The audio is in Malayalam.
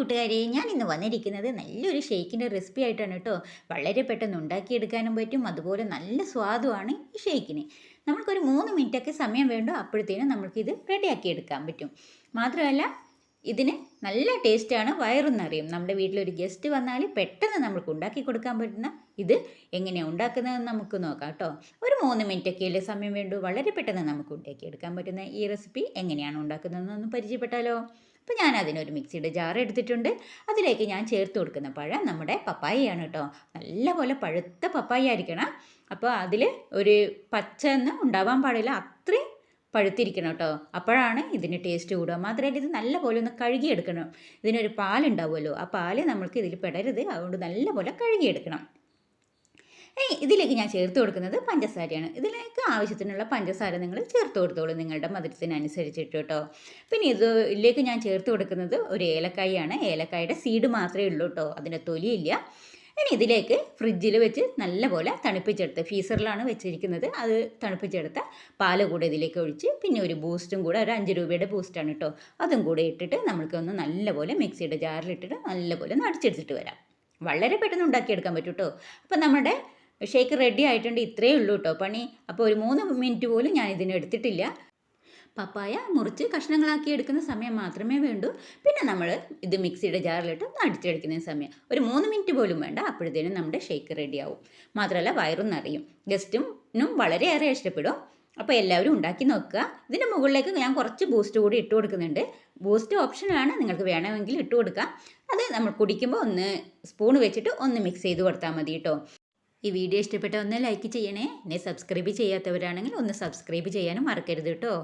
കൂട്ടുകാരെ ഞാൻ ഇന്ന് വന്നിരിക്കുന്നത് നല്ലൊരു ഷേക്കിന്റെ റെസിപ്പി ആയിട്ടാണ് കേട്ടോ. വളരെ പെട്ടെന്ന് ഉണ്ടാക്കിയെടുക്കാനും പറ്റും. അതുപോലെ നല്ല സ്വാദുമാണ് ഈ ഷേക്കിന് നമ്മൾക്കൊരു മൂന്ന് മിനിറ്റൊക്കെ സമയം വേണ്ടോ അപ്പോഴത്തേനും നമ്മൾക്കിത് റെഡിയാക്കി എടുക്കാൻ പറ്റും. മാത്രമല്ല ഇതിന് നല്ല ടേസ്റ്റാണ് വയറും നിറയും നമ്മുടെ വീട്ടിലൊരു ഗസ്റ്റ് വന്നാൽ പെട്ടെന്ന് നമുക്ക് ഉണ്ടാക്കി കൊടുക്കാൻ പറ്റുന്ന ഇത് എങ്ങനെയാണ് ഉണ്ടാക്കുന്നതെന്ന് നമുക്ക് നോക്കാം കേട്ടോ. ഒരു മൂന്ന് മിനിറ്റൊക്കെയല്ലേ സമയം വേണ്ടു? വളരെ പെട്ടെന്ന് നമുക്ക് ഉണ്ടാക്കി എടുക്കാൻ പറ്റുന്ന ഈ റെസിപ്പി എങ്ങനെയാണ് ഉണ്ടാക്കുന്നതെന്നൊന്ന് പരിചയപ്പെട്ടാലോ? അപ്പോൾ ഞാൻ അതിനൊരു മിക്സിയുടെ ജാർ എടുത്തിട്ടുണ്ട്. അതിലേക്ക് ഞാൻ ചേർത്ത് കൊടുക്കുന്ന പഴം നമ്മുടെ പപ്പായയാണ് കേട്ടോ നല്ലപോലെ പഴുത്ത പപ്പായ ആയിരിക്കണം അപ്പോൾ അതിൽ ഒരു പച്ച എന്ന് ഉണ്ടാവാൻ പാടില്ല. അത്രയും പഴുത്തിരിക്കണം കേട്ടോ അപ്പോഴാണ് ഇതിന് ടേസ്റ്റ് കൂടുക. മാത്രമല്ല ഇത് നല്ലപോലെ ഒന്ന് കഴുകിയെടുക്കണം. ഇതിനൊരു പാലുണ്ടാവുമല്ലോ. ആ പാൽ നമ്മൾക്ക് ഇതിൽ പെടരുത്. അതുകൊണ്ട് നല്ലപോലെ കഴുകിയെടുക്കണം. ഇതിലേക്ക് ഞാൻ ചേർത്ത് കൊടുക്കുന്നത് പഞ്ചസാരയാണ്. ഇതിലേക്ക് ആവശ്യത്തിനുള്ള പഞ്ചസാര നിങ്ങൾ ചേർത്ത് കൊടുത്തോളൂ നിങ്ങളുടെ മധുരത്തിനനുസരിച്ചിട്ട് കേട്ടോ. പിന്നെ ഇത് ഇതിലേക്ക് ഞാൻ ചേർത്ത് കൊടുക്കുന്നത് ഒരു ഏലക്കായാണ്. ഏലക്കായുടെ സീഡ് മാത്രമേ ഉള്ളൂ കേട്ടോ. അതിന്റെ തൊലിയില്ല. ഇനി ഇതിലേക്ക് ഫ്രിഡ്ജിൽ വെച്ച് നല്ലപോലെ തണുപ്പിച്ചെടുത്ത് ഫീസറിലാണ് വെച്ചിരിക്കുന്നത്. അത് തണുപ്പിച്ചെടുത്ത പാൽ കൂടെ ഇതിലേക്ക് ഒഴിച്ച് പിന്നെ ഒരു ബൂസ്റ്റും കൂടെ ഒരു അഞ്ച് രൂപയുടെ ബൂസ്റ്റാണ് കേട്ടോ. അതും കൂടെ ഇട്ടിട്ട് നമ്മൾക്കൊന്ന് നല്ലപോലെ മിക്സിയുടെ ജാറിലിട്ടിട്ട് നല്ലപോലെ നടിച്ചെടുത്തിട്ട് വരാം. വളരെ പെട്ടെന്ന് ഉണ്ടാക്കിയെടുക്കാൻ പറ്റും കേട്ടോ. അപ്പം നമ്മുടെ ഷേക്ക് റെഡി ആയിട്ടുണ്ട്. ഇത്രയേ ഉള്ളൂ കേട്ടോ പണി. അപ്പോൾ ഒരു മൂന്ന് മിനിറ്റ് പോലും ഞാൻ ഇതിന് എടുത്തിട്ടില്ല. പപ്പായ മുറിച്ച് കഷ്ണങ്ങളാക്കി എടുക്കുന്ന സമയം മാത്രമേ വേണ്ടൂ. പിന്നെ നമ്മൾ ഇത് മിക്സിയുടെ ജാറിലിട്ട് അടിച്ചെടുക്കുന്ന സമയം. ഒരു മൂന്ന് മിനിറ്റ് പോലും വേണ്ട. അപ്പോഴത്തേനും നമ്മുടെ ഷേക്ക് റെഡിയാവും മാത്രമല്ല വയറും നിറയും. ഗസ്റ്റിനും വളരെയേറെ ഇഷ്ടപ്പെടും. അപ്പോൾ എല്ലാവരും ഉണ്ടാക്കി നോക്കുക. ഇതിന്റെ മുകളിലേക്ക് ഞാൻ കുറച്ച് ബൂസ്റ്റ് കൂടി ഇട്ട് കൊടുക്കുന്നുണ്ട്. ബൂസ്റ്റ് ഓപ്ഷനാണ് നിങ്ങൾക്ക് വേണമെങ്കിൽ ഇട്ട് കൊടുക്കാം. അത് നമ്മൾ കുടിക്കുമ്പോൾ ഒന്ന് സ്പൂൺ വെച്ചിട്ട് ഒന്ന് മിക്സ് ചെയ്ത് കൊടുത്താൽ മതി കേട്ടോ ഈ വീഡിയോ ഇഷ്ടപ്പെട്ട ഒന്ന് ലൈക്ക് ചെയ്യണേ. എന്നെ സബ്സ്ക്രൈബ് ചെയ്യാത്തവരാണെങ്കിൽ ഒന്ന് സബ്സ്ക്രൈബ് ചെയ്യാനും മറക്കരുത് കേട്ടോ.